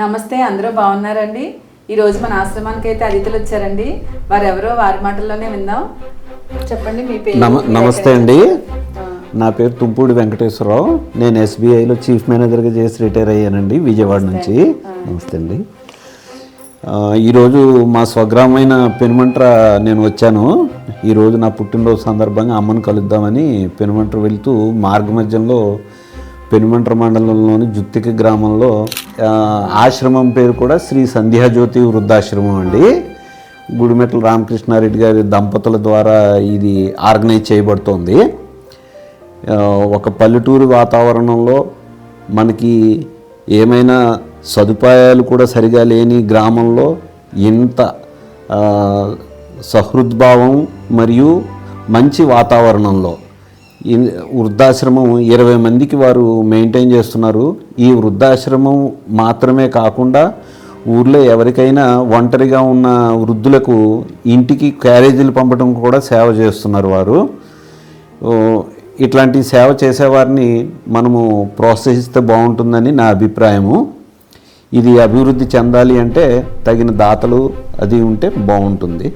నమస్తే అందరూ బాగున్నారండి? ఈ రోజు మన ఆశ్రమానికి అయితే అతిథులు వచ్చారండి వారు ఎవరో వారి మాటల్లోనే విందాం. చెప్పండి మీ పేరు? నమ నమస్తే అండి. నా పేరు తుంపూడి వెంకటేశ్వరరావు. నేను ఎస్బీఐలో చీఫ్ మేనేజర్గా చేసి రిటైర్ అయ్యానండి విజయవాడ నుంచి. నమస్తే అండి. ఈరోజు మా స్వగ్రామైన పెనుమంట్ర నేను వచ్చాను. ఈరోజు నా పుట్టినరోజు సందర్భంగా అమ్మను కలుద్దామని పెనుమంట్ర వెళ్తూ మార్గ మధ్యంలో పెనుమంట్ర మండలంలోని జుత్తిక గ్రామంలో ఆశ్రమం పేరు కూడా శ్రీ సంధ్యాజ్యోతి వృద్ధాశ్రమం అండి. గుడిమెట్ల రామకృష్ణారెడ్డి గారి దంపతుల ద్వారా ఇది ఆర్గనైజ్ చేయబడుతోంది. ఒక పల్లెటూరు వాతావరణంలో మనకి ఏమైనా సదుపాయాలు కూడా సరిగా లేని గ్రామంలో ఇంత సహృద్భావం మరియు మంచి వాతావరణంలో వృద్ధాశ్రమం ఇరవై మందికి వారు మెయింటైన్ చేస్తున్నారు. ఈ వృద్ధాశ్రమం మాత్రమే కాకుండా ఊర్లో ఎవరికైనా ఒంటరిగా ఉన్న వృద్ధులకు ఇంటికి క్యారేజీలు పంపడం కూడా సేవ చేస్తున్నారు వారు. ఇట్లాంటి సేవ చేసేవారిని మనము ప్రోత్సహిస్తే బాగుంటుందని నా అభిప్రాయము. ఇది అభివృద్ధి చెందాలి అంటే తగిన దాతలు అది ఉంటే బాగుంటుంది.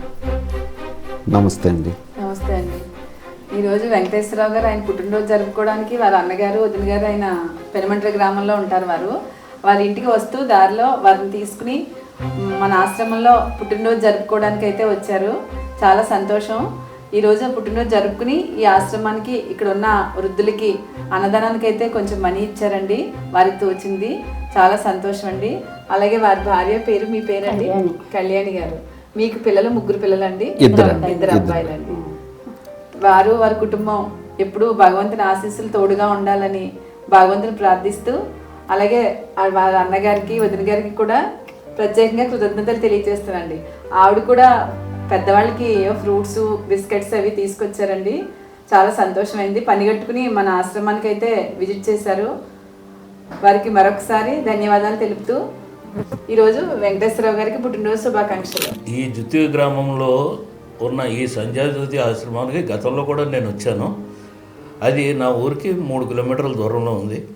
నమస్తే అండి. ఈరోజు వెంకటేశ్వరరావు గారు ఆయన పుట్టినరోజు జరుపుకోవడానికి వాళ్ళ అన్నగారు వదిన గారు ఆయన పెనుమంట్ర గ్రామంలో ఉంటారు వారు. వారి ఇంటికి వస్తూ దారిలో వారిని తీసుకుని మన ఆశ్రమంలో పుట్టినరోజు జరుపుకోవడానికి అయితే వచ్చారు. చాలా సంతోషం. ఈ రోజు పుట్టినరోజు జరుపుకుని ఈ ఆశ్రమానికి ఇక్కడ ఉన్న వృద్ధులకి అన్నదానానికి అయితే కొంచెం మనీ ఇచ్చారండి. వారికి తోచింది. చాలా సంతోషం అండి. అలాగే వారి భార్య పేరు మీ పేరండి కళ్యాణి. గారు. మీకు పిల్లలు ముగ్గురు పిల్లలండి? ఇద్దరు. ఇద్దరు. అబ్బాయిలండి. వారు వారి కుటుంబం ఎప్పుడూ భగవంతుని ఆశీస్సులు తోడుగా ఉండాలని భగవంతుని ప్రార్థిస్తూ అలాగే వారి అన్నగారికి వదిన గారికి కూడా ప్రత్యేకంగా కృతజ్ఞతలు తెలియజేస్తానండి. ఆవిడ కూడా పెద్దవాళ్ళకి ఫ్రూట్స్ బిస్కెట్స్ అవి తీసుకొచ్చారండి. చాలా సంతోషమైంది. పని కట్టుకుని మన ఆశ్రమానికి అయితే విజిట్ చేశారు. వారికి మరొకసారి ధన్యవాదాలు తెలుపుతూ ఈరోజు వెంకటేశ్వరరావు గారికి పుట్టినరోజు శుభాకాంక్షలు. ఈ ద్వితీయ గ్రామంలో ఉన్న ఈ సంధ్యాజ్యోతి ఆశ్రమానికి గతంలో కూడా నేను వచ్చాను. అది నా ఊరికి మూడు కిలోమీటర్ల దూరంలో ఉంది.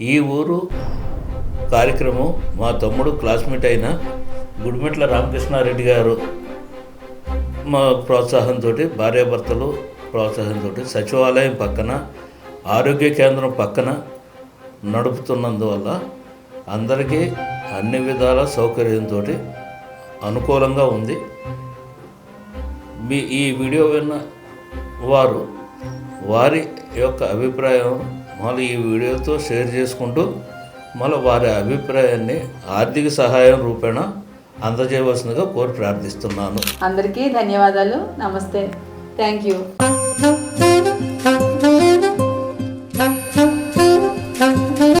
ఈ ఊరు కార్యక్రమం మా తమ్ముడు క్లాస్మేట్ అయిన గుడిమెట్ల రామకృష్ణారెడ్డి గారు మా ప్రోత్సాహంతో భార్యాభర్తలు ప్రోత్సాహంతో సచివాలయం పక్కన ఆరోగ్య కేంద్రం పక్కన నడుపుతున్నందువల్ల అందరికీ అన్ని విధాల సౌకర్యంతో అనుకూలంగా ఉంది. మీ ఈ వీడియో విన్న వారు వారి యొక్క అభిప్రాయం మళ్ళీ ఈ వీడియోతో షేర్ చేసుకుంటూ మళ్ళీ వారి అభిప్రాయాన్ని ఆర్థిక సహాయం రూపేణ అందజేయవలసిందిగా కోరి ప్రార్థిస్తున్నాను. అందరికీ ధన్యవాదాలు. నమస్తే. Thank you